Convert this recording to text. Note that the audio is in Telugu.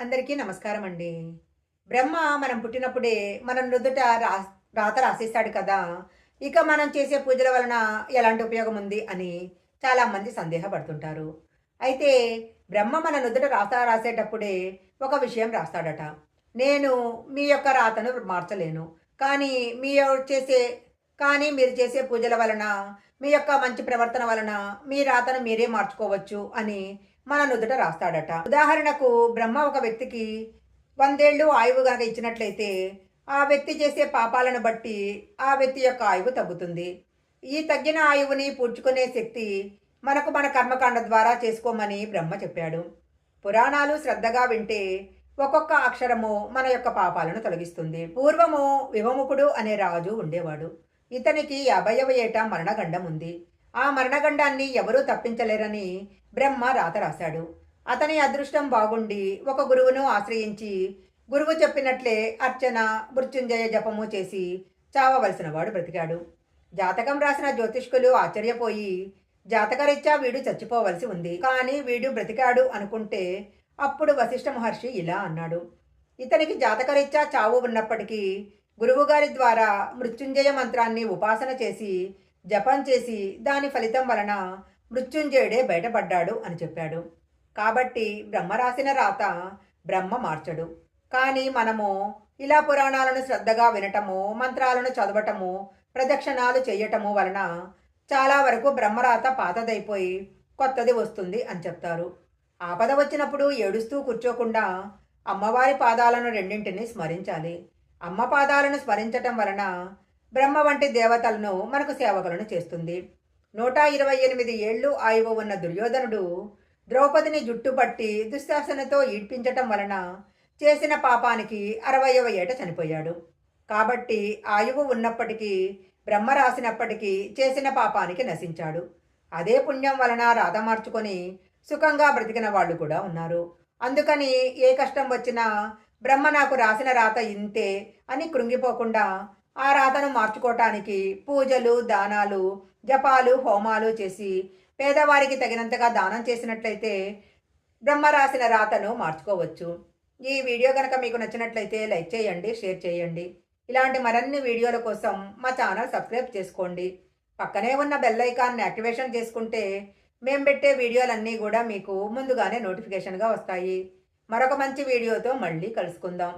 అందరికీ నమస్కారం అండి బ్రహ్మ మనం పుట్టినప్పుడే మనం నుదుట రా రాత రాసేస్తాడు కదా. ఇక మనం చేసే పూజల వలన ఎలాంటి ఉపయోగం ఉంది అని చాలామంది సందేహపడుతుంటారు. అయితే బ్రహ్మ మన నుదుట రాత రాసేటప్పుడే ఒక విషయం రాస్తాడట. నేను మీ యొక్క రాతను మార్చలేను. కానీ మీ చేసే కానీ మీరు చేసే పూజల వలన మీ యొక్క మంచి ప్రవర్తన వలన మీ రాతను మీరే మార్చుకోవచ్చు అని మన నుదుట రాస్తాడట. ఉదాహరణకు బ్రహ్మ ఒక వ్యక్తికి వందేళ్ళు ఆయువు గనక ఇచ్చినట్లయితే ఆ వ్యక్తి చేసే పాపాలను బట్టి ఆ వ్యక్తి యొక్క ఆయువు తగ్గుతుంది. ఈ తగ్గిన ఆయువుని పూడ్చుకునే శక్తి మనకు మన కర్మకాండ ద్వారా చేసుకోమని బ్రహ్మ చెప్పాడు. పురాణాలు శ్రద్ధగా వింటే ఒక్కొక్క అక్షరము మన యొక్క పాపాలను తొలగిస్తుంది. పూర్వము వివముకుడు అనే రాజు ఉండేవాడు. ఇతనికి యాభైవ ఏట మరణగండం ఉంది ఆ మరణగండాన్ని ఎవరూ తప్పించలేరని బ్రహ్మ రాత రాశాడు. అతని అదృష్టం బాగుండి ఒక గురువును ఆశ్రయించి గురువు చెప్పినట్లే అర్చన మృత్యుంజయ జపము చేసి చావవలసిన వాడు బ్రతికాడు. జాతకం రాసిన జ్యోతిష్కులు ఆశ్చర్యపోయి జాతకరీత్యా వీడు చచ్చిపోవలసి ఉంది. కానీ వీడు బ్రతికాడు అనుకుంటే అప్పుడు వశిష్ఠ మహర్షి ఇలా అన్నాడు. ఇతనికి జాతకరీత్యా చావు ఉన్నప్పటికీ గురువుగారి ద్వారా మృత్యుంజయ మంత్రాన్ని ఉపాసన చేసి జపం చేసి దాని ఫలితం వలన మృత్యుంజయుడే బయటపడ్డాడు అని చెప్పాడు. కాబట్టి బ్రహ్మ రాసిన రాత బ్రహ్మ మార్చడు. కానీ మనము ఇలా పురాణాలను శ్రద్ధగా వినటము మంత్రాలను చదవటము ప్రదక్షిణాలు చేయటము వలన చాలా వరకు బ్రహ్మరాత పాతదైపోయి కొత్తది వస్తుంది అని చెప్తారు. ఆపద వచ్చినప్పుడు ఏడుస్తూ కూర్చోకుండా అమ్మవారి పాదాలను రెండింటిని స్మరించాలి. అమ్మ పాదాలను స్మరించటం వలన బ్రహ్మ వంటి దేవతలను మనకు సేవకులను చేస్తుంది. నూట ఇరవై ఎనిమిది ఏళ్ళు ఆయువు ఉన్న దుర్యోధనుడు ద్రౌపదిని జుట్టుపట్టి దుశ్శాసనతో ఈడ్పించటం వలన చేసిన పాపానికి అరవయవ ఏట చనిపోయాడు. కాబట్టి ఆయువు ఉన్నప్పటికీ బ్రహ్మ రాసినప్పటికీ చేసిన పాపానికి నశించాడు. అదే పుణ్యం వలన రాధ మార్చుకొని సుఖంగా బ్రతికిన వాళ్ళు కూడా ఉన్నారు. అందుకని ఏ కష్టం వచ్చినా బ్రహ్మ నాకు రాసిన రాత ఇంతే అని కృంగిపోకుండా ఆ మార్చుకోవటానికి పూజలు దానాలు జపాలు హోమాలు చేసి పేదవారికి తగినంతగా దానం చేసినట్లయితే బ్రహ్మ రాసిన రాతను మార్చుకోవచ్చు. ఈ వీడియో కనుక మీకు నచ్చినట్లయితే లైక్ చేయండి షేర్ చేయండి. ఇలాంటి మరిన్ని వీడియోల కోసం మా ఛానల్ సబ్స్క్రైబ్ చేసుకోండి. పక్కనే ఉన్న బెల్ ఐకాన్ని యాక్టివేషన్ చేసుకుంటే మేము పెట్టే వీడియోలన్నీ కూడా మీకు ముందుగానే నోటిఫికేషన్గా వస్తాయి. మరొక మంచి వీడియోతో మళ్ళీ కలుసుకుందాం.